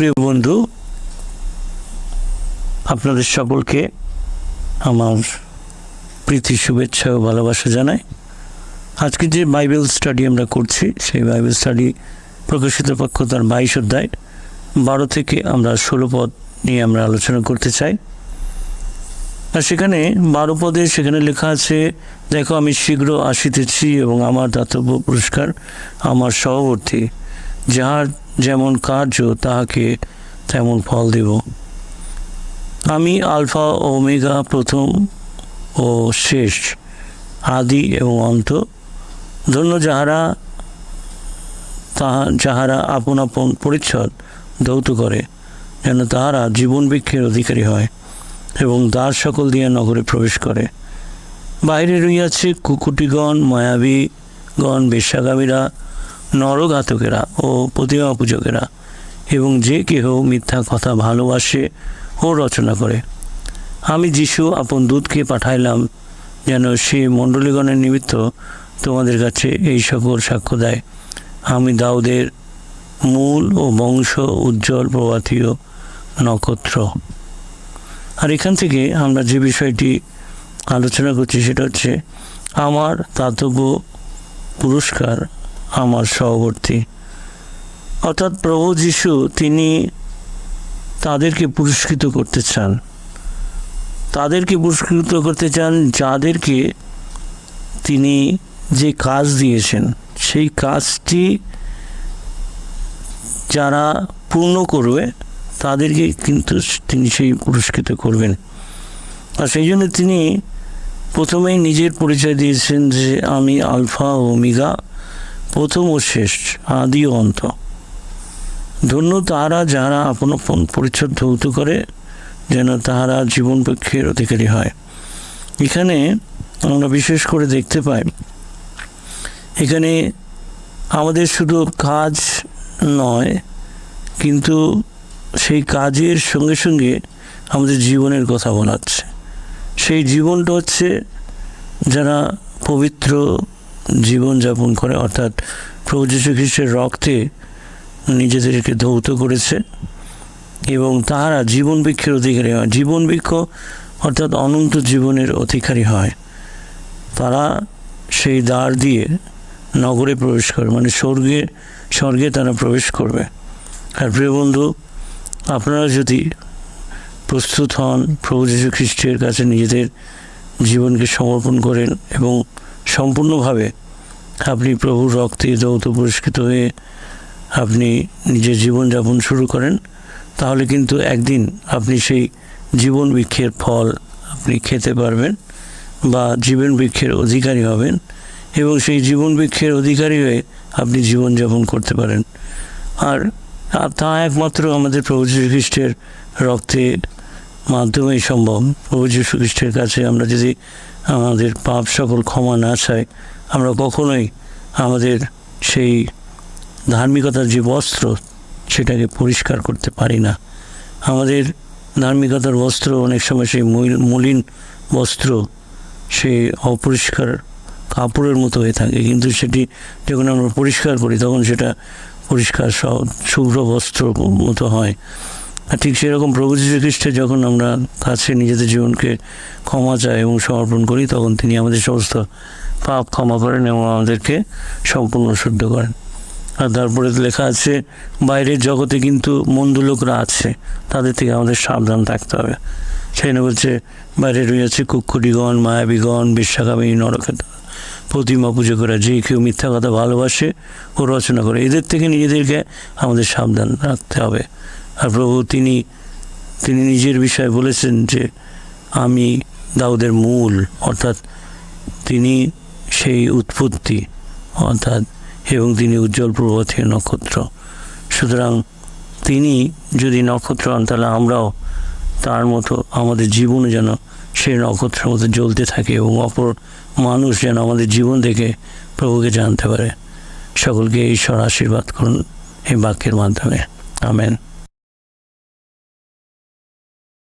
প্রিয় বন্ধু, আপনাদের সকলকে আমার প্রীতি, শুভেচ্ছা ও ভালোবাসা জানাই। আজকে যে বাইবেল স্টাডি আমরা করছি, সেই বাইবেল স্টাডি প্রকাশিত পক্ষ তার বাইশ অধ্যায়, বারো থেকে আমরা ষোলো পদ নিয়ে আমরা আলোচনা করতে চাই। আর সেখানে বারো পদে সেখানে লেখা আছে, দেখো, আমি শীঘ্র আসিতেছি এবং আমার দাতব্য পুরস্কার আমার সহবর্তী যাহার যেমন কার্য, তাহাকে তেমন ফল দেব। আমি আলফা ও ওমেগা প্রথম ও শেষ আদি এবং অন্ত। ধন্য যাহারা, তাহা যাহারা আপন আপন পরিচ্ছদ ধৌত করে, যেন তাহারা জীবন বৃক্ষের অধিকারী হয় এবং দ্বার সকল দিয়ে নগরে প্রবেশ করে। বাইরে রইয়াছে কুকুটিগণ, মায়াবীগণ, বেশ্যাগামীরা নরঘাতকেরা ও প্রতিমা পূজকেরা এবং যে কেহ মিথ্যা কথা ভালোবাসে ও রচনা করে। আমি যিশু আপন দূতকে পাঠাইলাম যেন সে মণ্ডলীগণের নিমিত্ত তোমাদের কাছে এই সকল সাক্ষ্য দেয়। আমি দাউদের মূল ও বংশ উজ্জ্বল প্রভাতীয় নক্ষত্র। আর এখান থেকে আমরা যে বিষয়টি আলোচনা করছি সেটা হচ্ছে, আমার দাতব্য পুরস্কার আমার সহবর্তী। অর্থাৎ প্রভু যিশু, তিনি তাদেরকে পুরস্কৃত করতে চান। তাদেরকে পুরস্কৃত করতে চান যাদেরকে তিনি যে কাজ দিয়েছেন, সেই কাজটি যারা পূর্ণ করবে, তাদেরকে কিন্তু তিনি সেই পুরস্কৃত করবেন। আর সেই জন্য তিনি প্রথমেই নিজের পরিচয় দিয়েছেন যে আমি আলফা ওমিগা প্রথম ও শেষ, আদি ও অন্ত। ধন্য তাহারা যারা আপন আপন পরিচ্ছদ ধৌত করে, যেন তাহারা জীবন পক্ষের অধিকারী হয়। এখানে আমরা বিশেষ করে দেখতে পাই, এখানে আমাদের শুধু কাজ নয়, কিন্তু সেই কাজের সঙ্গে সঙ্গে আমাদের জীবনের কথা বলাচ্ছে সেই জীবনটা হচ্ছে যারা পবিত্র জীবনযাপন করে, অর্থাৎ প্রভু যীশু খ্রিস্টের রক্তে নিজেদেরকে ধৌত করেছে এবং তাহারা জীবন বৃক্ষের অধিকারী হয়। জীবন বৃক্ষ অর্থাৎ অনন্ত জীবনের অধিকারী হয়। তারা সেই দ্বার দিয়ে নগরে প্রবেশ করে মানে স্বর্গে স্বর্গে তারা প্রবেশ করবে। আর প্রিয় বন্ধু, আপনারা যদি প্রস্তুত হন প্রভু যীশু খ্রিস্টের কাছে নিজেদের জীবনকে সমর্পণ করেন এবং সম্পূর্ণভাবে আপনি প্রভুর রক্তে যৌথ পুরস্কৃত হয়ে আপনি নিজের জীবনযাপন শুরু করেন, তাহলে কিন্তু একদিন আপনি সেই জীবন বৃক্ষের ফল আপনি খেতে পারবেন বা জীবন বৃক্ষের অধিকারী হবেন এবং সেই জীবন বৃক্ষের অধিকারী হয়ে আপনি জীবনযাপন করতে পারেন। আর তা একমাত্র আমাদের প্রভু যীশু খ্রিস্টের রক্তের মাধ্যমেই সম্ভব। প্রভু যীশু খ্রিস্টের কাছে আমরা যদি আমাদের পাপ সকল ক্ষমা না চাই, আমরা কখনোই আমাদের সেই ধার্মিকতার যে বস্ত্র, সেটাকে পরিষ্কার করতে পারি না। আমাদের ধার্মিকতার বস্ত্র, অনেক সময় সেই মলিন- বস্ত্র, সে অপরিষ্কার কাপড়ের মতো হয়ে থাকে। কিন্তু সেটি যখন আমরা পরিষ্কার করি, তখন সেটা পরিষ্কার সব শুভ্র বস্ত্র মতো হয়। আর ঠিক সেরকম প্রভু যীশু খ্রিস্টের যখন আমরা কাছে নিজেদের জীবনকে ক্ষমা চাই এবং সমর্পণ করি, তখন তিনি আমাদের সমস্ত পাপ ক্ষমা করেন এবং আমাদেরকে সম্পূর্ণ শুদ্ধ করেন। আর তারপরে লেখা আছে, বাইরের জগতে কিন্তু মন্দ লোকরা আছে, তাদের থেকে আমাদের সাবধান থাকতে হবে। সেখানে বলছে, বাইরে রয়েছে কুক্ষুরিগণ মায়াবীগণ বিশ্বাগামী নরকেত প্রতিমা পুজো করা, যে কেউ মিথ্যা কথা ভালোবাসে ও রচনা করে, এদের থেকে নিজেদেরকে আমাদের সাবধান রাখতে হবে। আর প্রভু তিনি তিনি নিজের বিষয়ে বলেছেন যে আমি দাউদের মূল, অর্থাৎ তিনি সেই উৎপত্তি, অর্থাৎ এবং তিনি উজ্জ্বল প্রভাতীয় নক্ষত্র। সুতরাং তিনি যদি নক্ষত্র হন, তাহলে আমরাও তার মতো আমাদের জীবনে যেন সেই নক্ষত্রের মতো জ্বলতে থাকে এবং অপর মানুষ যেন আমাদের জীবন থেকে প্রভুকে জানতে পারে। সকলকে ঈশ্বর আশীর্বাদ করুন এই বাক্যের মাধ্যমে। আমেন।